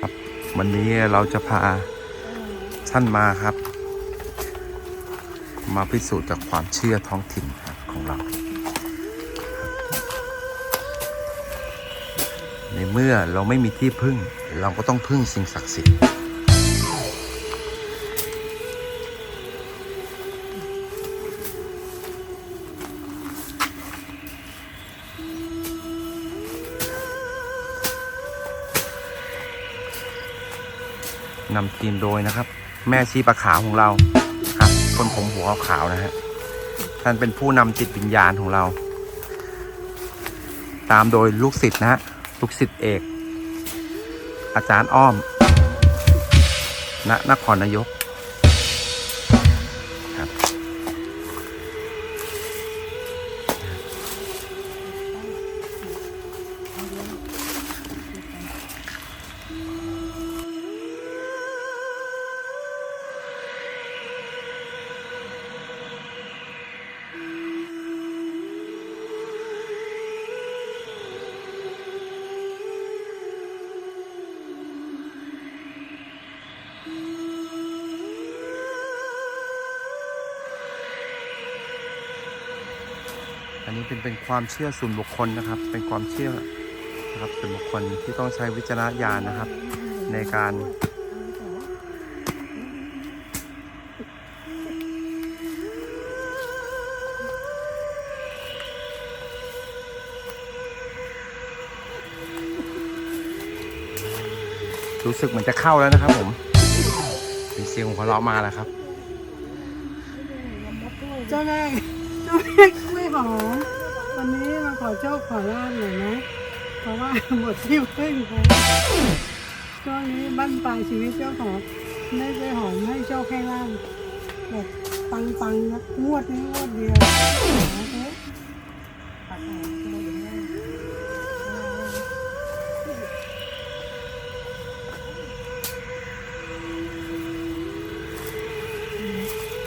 ครับ วันนี้เราจะพาท่านมาครับ มาพิสูจน์จากความเชื่อท้องถิ่นครับของเรา ในเมื่อเราไม่มีที่พึ่ง เราก็ต้องพึ่งสิ่งศักดิ์สิทธิ์ นำทีมโดยนะครับ แม่ชีปลาขาวของเราครับคนผมหัวขาวนะฮะท่านเป็นผู้นำจิตวิญญาณของเรา ตามโดยลูกศิษย์นะฮะลูกศิษย์เอก อาจารย์อ้อมณนครนายก อันนี้เป็นเป็นความเชื่อส่วนบุคคลนะครับ เป็นความเชื่อนะครับส่วนบุคคลที่ต้องใช้วิจารณญาณนะครับ ในการรู้สึกเหมือนจะเข้าแล้วนะครับผมมีเสียงของเขาเลาะมาแล้วครับ เจ้าแม่ เจ้าแม่กล้วยหอมวันนี้มาขอโชคขอลาบหน่อยนะเพราะว่าหมดที่พึ่งแล้วช่วงนี้บ้านปลายชีวิตเจ้าของได้กล้วยหอมให้โชคให้ลาบแบบปังปังๆนะงวดนี้งวดเดียว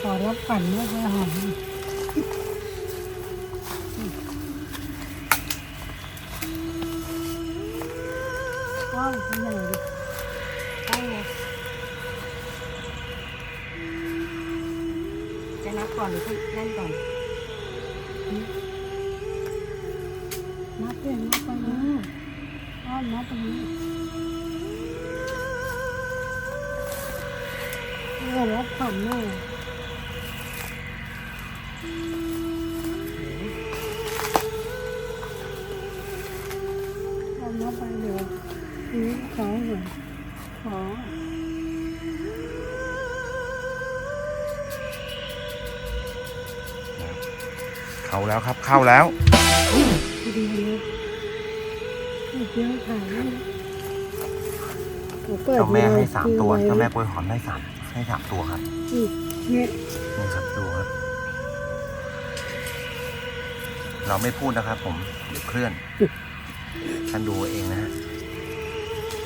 ขอรับฝันด้วยกล้วยหอมาวเป็นยังไงดิได้ไงจะนับก่อนหรือเล่นก่อน นับเพื่อนนับไปนะอ้อมนับไปนี้เออรับขวัญแม่ เหรอขอเข้าแล้วครับเข้าแล้วดีเลยเดี๋ยวถ่ายให้เปิดเจ้าแม่ให้สามตัวดูเจ้าแม่กล้วยหอมให้สามให้สามตัวครับนี่เนี่ยนี่ครับดูครับ เราไม่พูดนะครับ ผมเดี๋ยวเคลื่อนท่านดูเองนะฮะ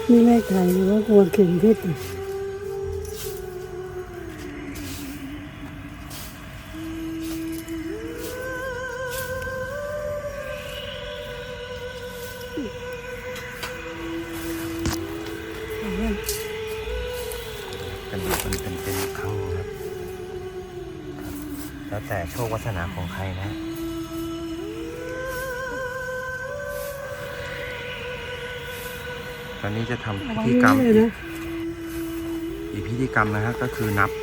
นี่เลขไทยหรือว่ากลัวเข็มทิศอะเอาไว้เป็นเป็นเป็นเป็นครั้งครับ แล้วแต่โชควาสนาของใครนะ ตอนนี้จะทำเอาพิไว้ธีกรรมเลยอีกนะอีกพิธีกรรมนะฮะก็คือนับค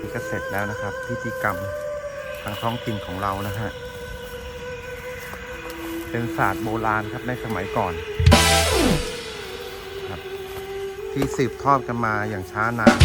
นี่ก็เสร็จแล้วนะครับ พิธีกรรมทางท้องถิ่นของเรานะฮะ เป็นศาสตร์โบราณครับในสมัยก่อนครับ ที่สืบทอดกันมาอย่างช้านาน